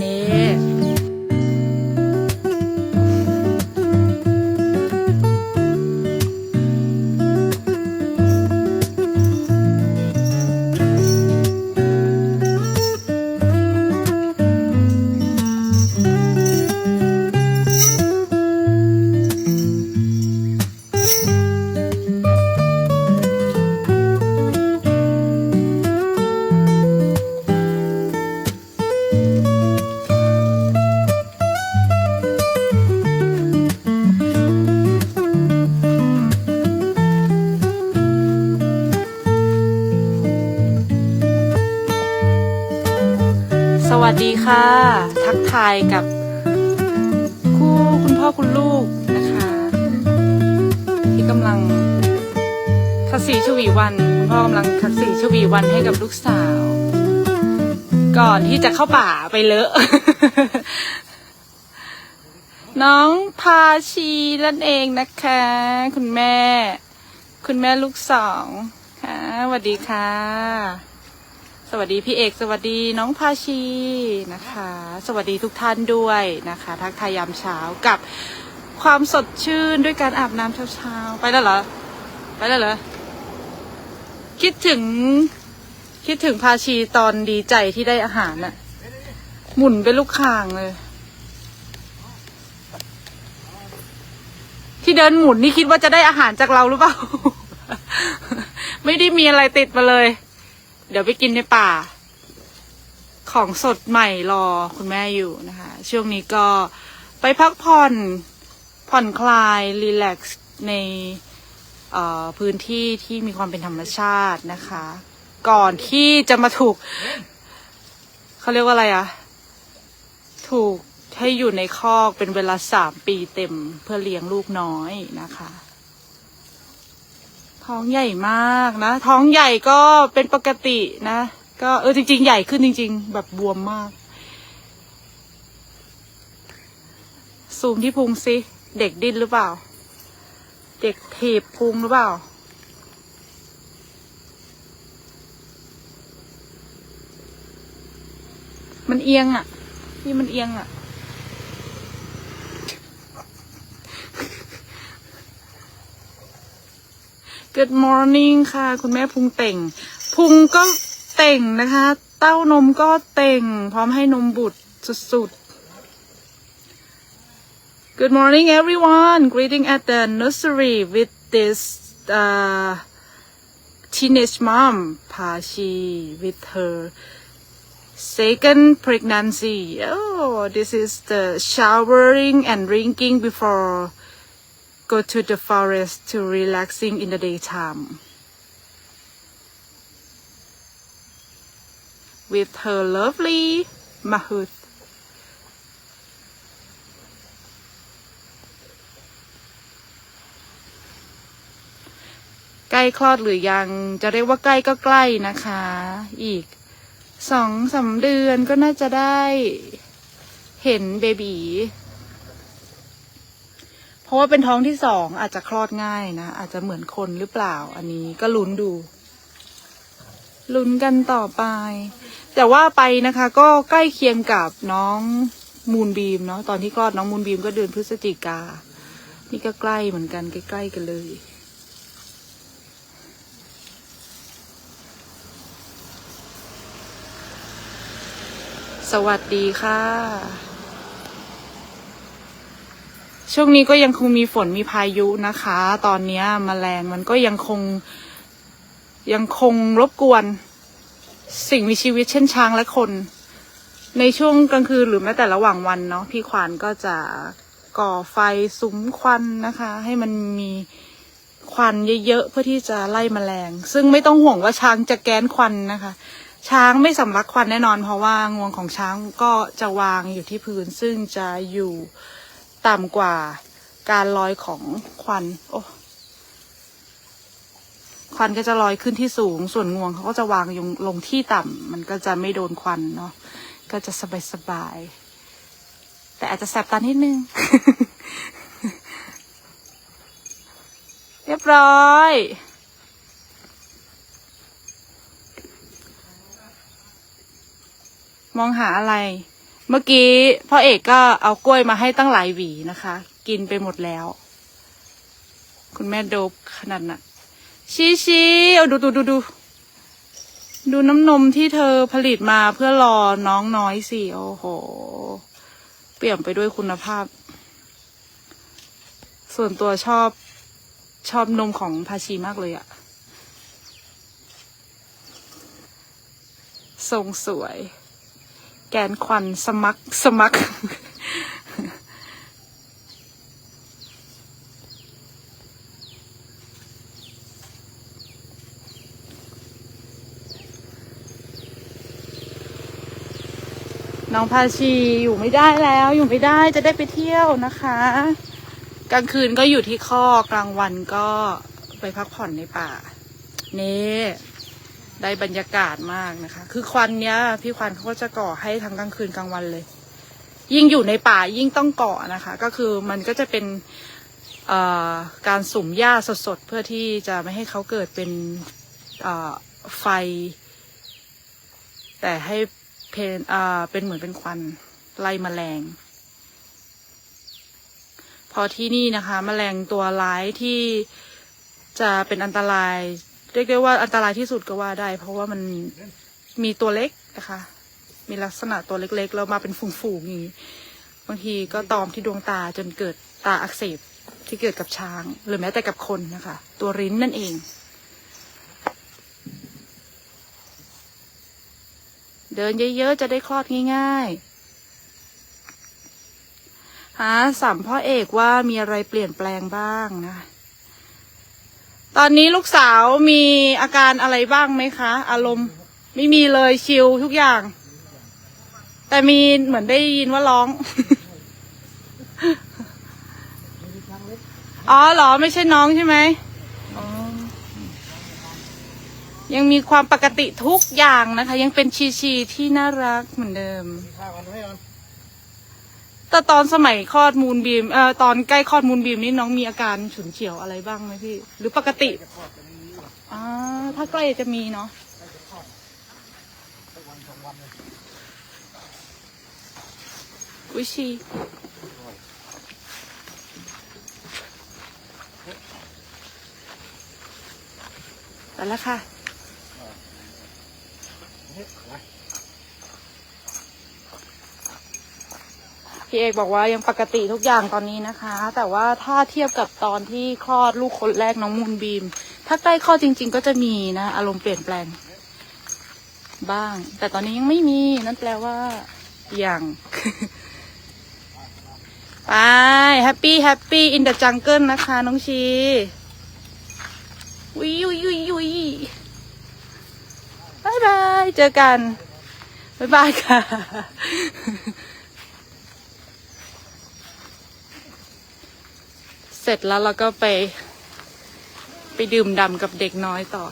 นี่ สวัสดีค่ะ ทักทายกับคู่คุณพ่อคุณลูกนะคะ ที่กำลังคัดสีชวีวันคุณพ่อกำลังคัดสีชวีวันให้กับลูกสาว ก่อนที่จะเข้าป่าไปเลอะ น้องพาชีนั่นเองนะคะ คุณแม่ คุณแม่ลูกสองค่ะสวัสดีค่ะ สวัสดีพี่เอก สวัสดีน้องพาชีนะคะ สวัสดีทุกท่านด้วยนะคะ ทักทายยามเช้ากับความสดชื่นด้วยการอาบน้ำเช้าๆ ไปแล้วเหรอ ไปแล้วเหรอ คิดถึง คิดถึงพาชีตอนดีใจที่ได้อาหารน่ะหมุนเป็นลูกคางเลย ที่เดินหมุนนี่คิดว่าจะได้อาหารจากเราหรือเปล่า ไม่ได้มีอะไรติดมาเลย เดี๋ยวไปกินในป่า ของสดใหม่รอคุณแม่อยู่นะคะ ช่วงนี้ก็ไปพักผ่อนผ่อนคลาย รีแลกซ์ในพื้นที่ที่มีความเป็นธรรมชาตินะคะ ก่อนที่จะมาถูก เขาเรียกว่าอะไรอะถูกให้อยู่ในคอกเป็นเวลาสามปีเต็มเพื่อเลี้ยงลูกน้อยนะคะ ท้องใหญ่มากนะ ท้องใหญ่ก็เป็นปกตินะ ก็เออจริง ๆ ใหญ่ขึ้นจริง ๆ แบบบวมมากซูมที่พุงสิเด็กดิ้นหรือเปล่า เด็กถีบพุงหรือเปล่ามันเอียงอะ่ะ นี่มันเอียงอะ่ะ Good morning ค่ะ คุณแม่พุงเต่ง พุงก็เต่งนะคะ เต้านมก็เต่ง พร้อมให้นมบุตรสุดๆ Good morning everyone greeting at the nursery with this uh, teenage mom Pashi with her second pregnancy oh this is the showering and drinking before go to the forest to relaxing in the daytime with her lovely mahout ใกล้คลอดหรือยัง จะเรียกว่าใกล้ก็ใกล้นะคะ อีกสองสามเดือนก็น่าจะได้เห็นเบบีเพ ราะว่าเป็นท้องที่สองอาจจะคลอดง่ายนะ อาจจะเหมือนคนหรือเปล่า อันนี้ก็ลุ้นดู ลุ้นกันต่อไป แต่ว่าไปนะคะ ก็ใกล้เคียงกับน้องมูนบีมเนาะตอนที่คลอดน้องมูนบีมก็เดือนพฤศจิกา นี่ก็ใกล้เหมือนกันใกล้ๆกันเลยสวัสดีค่ะ ช่วงนี้ก็ยังคงมีฝนมีพายุนะคะ ตอนนี้มแมลงมันก็ยังคงยังคงรบกวน สิ่งมีชีวิตเช่นช้างและคน ในช่วงกลางคืนหรือแม้แต่ระหว่างวันเนาะพี่ควานก็จะก่อไฟสุมควันนะคะ ให้มันมีควันเยอะๆเพื่อที่จะไล่แมลง ซึ่งไม่ต้องห่วงว่าช้างจะแก้นควันนะคะ ช้างไม่สำลักควันแน่นอน เพราะว่างวงของช้างก็จะวางอยู่ที่พื้นซึ่งจะอยู่ ต่ำกว่าการลอยของควัน โอ้ควันก็จะลอยขึ้นที่สูง ส่วนงวงเขาก็จะวางยงลงที่ต่ำมันก็จะไม่โดนควันเนาะก็จะสบายสบายๆแต่อาจจะแสบตานิดนึง เรียบร้อยมองหาอะไร เมื่อกี้พ่อเอกก็เอากล้วยมาให้ตั้งหลายหวีนะคะ กินไปหมดแล้ว คุณแม่โดบขนาดนั้นชีชีเอาดูดูดูดูดูน้ำนมที่เธอผลิตมาเพื่อรอน้องน้อยสิโอ้โห เปลี่ยมไปด้วยคุณภาพ ส่วนตัวชอบชอบนมของพาชีมากเลยอะทรงสวย แกนควันสมักสมักน้องพาชีอยู่ไม่ได้แล้วอยู่ไม่ได้จะได้ไปเที่ยวนะคะ กลางคืนก็อยู่ที่คอกกลางวันก็ไปพักผ่อนในป่า นี่ ได้บรรยากาศมากนะคะ คือควันเนี้ย พี่ควันเขาก็จะก่อให้ทั้งกลางคืนกลางวันเลย ยิ่งอยู่ในป่ายิ่งต้องก่อนะคะ ก็คือมันก็จะเป็นการสุ่มหญ้าสดๆ เพื่อที่จะไม่ให้เขาเกิดเป็นไฟ แต่ให้เพนเป็นเหมือนเป็นควันไล่แมลง พอที่นี่นะคะแมลงตัวร้ายที่จะเป็นอันตราย เรียกได้ว่าอันตรายที่สุดก็ว่าได้ เพราะว่ามันมีตัวเล็กนะคะ มีลักษณะตัวเล็กๆแล้วมาเป็นฝูงๆอย่างนี้บางทีก็ตอมที่ดวงตาจนเกิดตาอักเสบที่เกิดกับช้าง หรือแม้แต่กับคนนะคะ ตัวริ้นนั่นเอง เดินเยอะๆจะได้คลอดง่ายๆหาสัมพ่อเอกว่ามีอะไรเปลี่ยนแปลงบ้างนะ ตอนนี้ลูกสาวมีอาการอะไรบ้างไหมคะ อารมณ์ ไม่มีเลยชิลทุกอย่าง แต่มีเหมือนได้ยินว่าร้อง อ๋อเหรอไม่ใช่น้องใช่ไหมยังมีความปกติทุกอย่างนะคะ ยังเป็นชีชีที่น่ารักเหมือนเดิม ข้าวกันให้มัน แต่ตอนสมัยคลอดมูลบีมเอ่อตอนใกล้คลอดมูลบีมนี่น้องมีอาการฉุนเฉียวอะไรบ้างไหมพี่ หรือปกติอ่าถ้าใกล้จะมีเนาะได้จะทอดสักวันสองวันเลยวิชีไปแล้วค่ะ เฮ้ยไป พี่เอกบอกว่ายังปกติทุกอย่างตอนนี้นะคะ แต่ว่าถ้าเทียบกับตอนที่คลอดลูกคนแรกน้องมูลบีม ถ้าใกล้คลอดจริง ๆ ก็จะมีนะอารมณ์เปลี่ยนแปลง บ้าง แต่ตอนนี้ยังไม่มีนั่นแปลว่าอย่างไปแฮปปี้แฮปปี้อินเดอะจังเกิลนะคะ น้องชีวิวยุยยุยบายบาย เจอกันบายบายค่ะ เสร็จแล้วเราก็ไป ไปดื่มด่ำกับเด็กน้อยต่อ